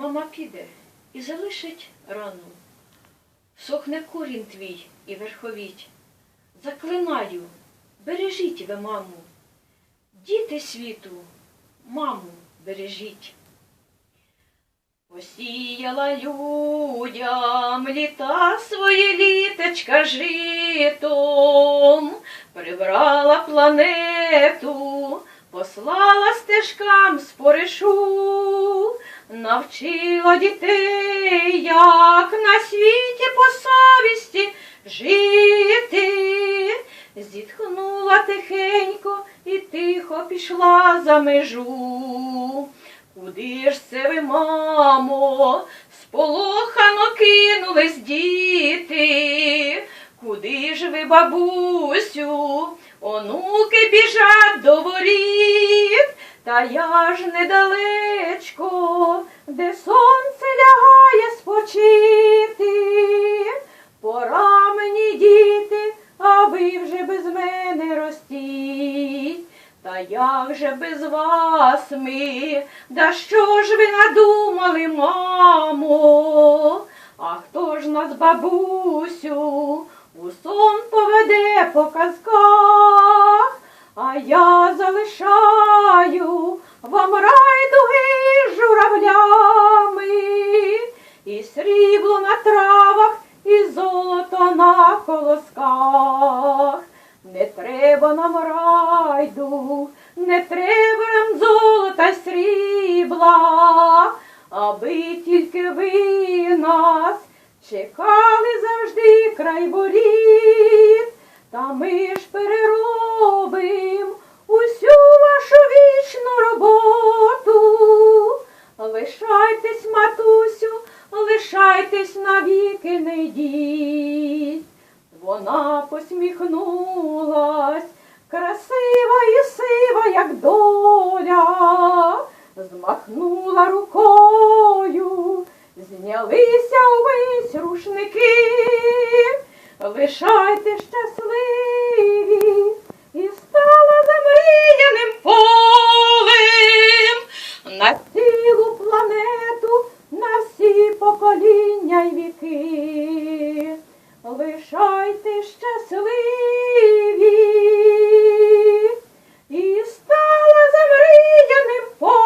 Мама піде і залишить рану. Сохне корінь твій і верховіть. Заклинаю, бережіть ви маму. Діти світу, маму бережіть. Посіяла людям літа свої літочка житом, прибрала планету, послала стежкам споришу, навчила дітей, як на світі по совісті жити. Зітхнула тихенько і тихо пішла за межу. Куди ж це ви, мамо, сполохано кинулись діти? Куди ж ви, бабусю, онуки біжать? Та я ж недалечко, де сонце лягає спочити. Пора мені, діти, а ви вже без мене ростіть. Та як же без вас ми, да що ж ви надумали, мамо? А хто ж нас, бабусю, у сон поведе по казках, а я залишаю вам райдуги журавлями, і срібло на травах, і золото на колосках. Не треба нам райду, не треба нам золота срібла, аби тільки ви нас чекали завжди край воріт, та ми ж переробим Кайтесь навіки не йдіть. Вона посміхнулась, красива і сива, як доля, змахнула рукою, знялися увесь рушники, лишайте щасливі. І стала замріяним полем покоління й віки, лишайте щасливі і стала за замріяним полем.